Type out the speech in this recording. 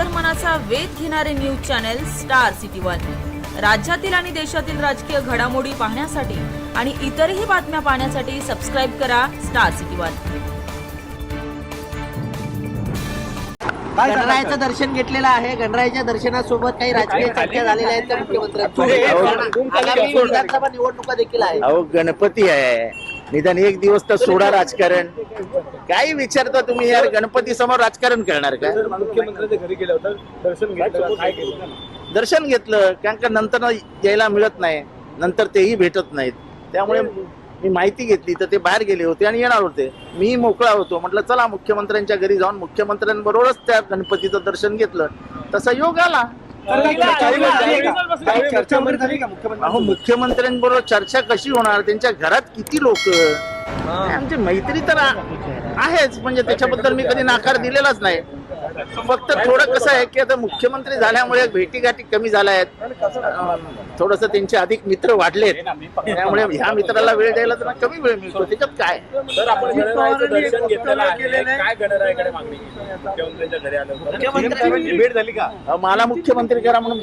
अंतर्मनाचा वेध घेणारे news channel star city one. राज्यातील आणि देशातील राजकीय घडामोडी पाहण्यासाठी आणि इतरही बातम्या पाहण्यासाठी सबस्क्राईब करा स्टार सिटी वन. गणरायाचं दर्शन घेतलेलं आहे. गणरायाच्या दर्शनासोबत काही राजकीय चर्चा झालेल्या आहेत आगामी विधानसभा निवडणुका देखील अहो गणपती आहे. निदान एक दिवस तर सोडा राजकारण. काही विचारता तुम्ही यार गणपती समोर राजकारण करणार का? मुख्यमंत्र्यांच्या घरी गेलं होतं दर्शन घेतलं काय केलं? दर्शन घेतलं कारण का नंतर यायला मिळत नाही नंतर तेही भेटत नाहीत. त्यामुळे मी माहिती घेतली तर ते बाहेर गेले होते आणि येणार होते. मी मोकळा होतो म्हटलं चला मुख्यमंत्र्यांच्या घरी जाऊन मुख्यमंत्र्यांबरोबरच त्या गणपतीचं दर्शन घेतलं. तसा योग आला. अहो मुख्यमंत्र्यांबरोबर चर्चा कशी होणार? त्यांच्या घरात किती लोक? आमची मैत्री तर आहेच म्हणजे त्याच्याबद्दल मी कधी नाकार दिलेलाच नाही. फक्त थोडं कसं आहे की आता मुख्यमंत्री झाल्यामुळे भेटीगाठी कमी झाल्या आहेत थोडस त्यांचे अधिक मित्र वाढलेत. त्यामुळे ह्या मित्राला वेळ द्यायला त्यांना कमी वेळ मिळतो. त्याच्यात काय? तर आपण गणरायाचं दर्शन घेतलेलं आहे. काय गणरायाकडे मागणी? केली? मुख्यमंत्र्यांच्या घरी आलं मुख्यमंत्र्यांची भेट झाली का? मला मुख्यमंत्री करा म्हणून